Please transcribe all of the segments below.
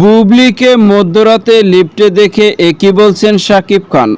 বুবলিকে মধ্যরাতে লিফটে দেখে একই বলছেন শাকিব খান।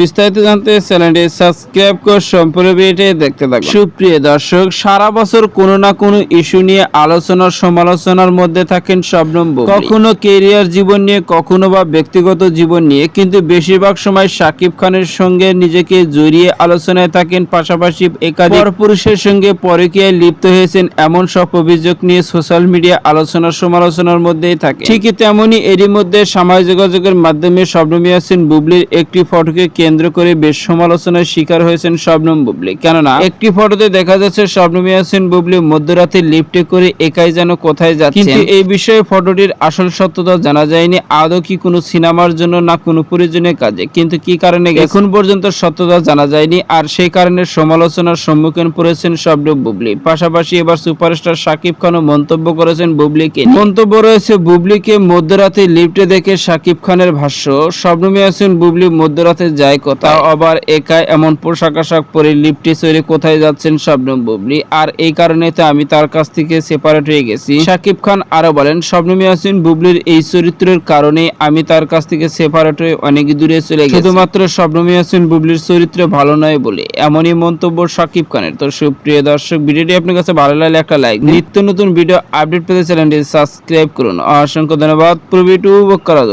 বিস্তারিত জানতে চ্যানেলটি সাবস্ক্রাইব করে সম্পূর্ণ ভিডিওটি দেখতে থাকুন। সুপ্রিয় দর্শক, সারা বছর কোনো না কোনো ইস্যু নিয়ে আলোচনার সমালোচনার মধ্যে থাকেন শবনম কখনো কেরিয়ার জীবন নিয়ে, কখনো বা ব্যক্তিগত জীবন নিয়ে, কিন্তু বেশিরভাগ সময় শাকিব খানের সঙ্গে নিজেকে জড়িয়ে আলোচনায় থাকেন। পাশাপাশি একাধিক পুরুষের সঙ্গে পরকীয়ায় লিপ্ত হয়েছেন এমন সব অভিযোগ নিয়ে সোশ্যাল মিডিয়া আলোচনা সমালোচনার মধ্যেই থাকে ঠিকই তেমনি এরই মধ্যে সামাজিক যোগাযোগের মাধ্যমে শবনম ইয়াসিন বুবলির একটি ফটোকে কেন্দ্র করে বেশ সমালোচনার শিকার হয়েছেন শবনম বুবলি। কেননা একটি ফটোতে দেখা যাচ্ছে শবনম ইয়াসিন বুবলি মধ্যরাতে লিফটে করে একাই যেন কোথায় যাচ্ছে কিন্তু এই বিষয়ে ফটোটির আসল সত্যতা জানা যায়নি। আদৌ কি কোনো সিনেমার জন্য না কোনো প্রয়োজনীয় কাজে? কিন্তু কি কারণে এখন পর্যন্ত সত্যতা জানা যায়নি আর সেই কারণে সমালোচনার সম্মুখীন পড়েছেন শবনম বুবলি। পাশাপাশি এবার সুপারস্টার শাকিব খানও মন্তব্য করেছেন বুবলিকে। মন্তব্য রয়েছে বুবলিকে মধ্যরাতে লিফটে দেখে শাকিব খানের ভাষ্য শবনম ইয়াসিন বুবলি মধ্যরাতে যায় কোথাও আবার একাই এমন পোশাক আশাক পরে লিফটে চড়ে কোথায় যাচ্ছেন শবনম বুবলি? আর এই কারণে তো আমি তার কাছ থেকে সেপারেট হয়ে গেছি। শাকিব খান আরও বলেন শবনম ইয়াসিন বুবলির এই চরিত্রের কারণে আমি তার কাছ থেকে সেপারেট হয়ে অনেক দূরে চলে গেছি। শুধুমাত্র শবনম ইয়াসিন বুবলির চরিত্র ভালো নয় বলে এমনই মন্তব্য শাকিব খানের। তো সুপ্রিয় দর্শক, ভিডিওটি আপনার কাছে ভালো লাগলে একটা লাইক নিত্য নতুন ভিডিও আপডেট পেতে চ্যানেলটি সাবস্ক্রাইব করুন। অসংখ্য ধন্যবাদ পুরো ভিডিও উপভোগ করার জন্য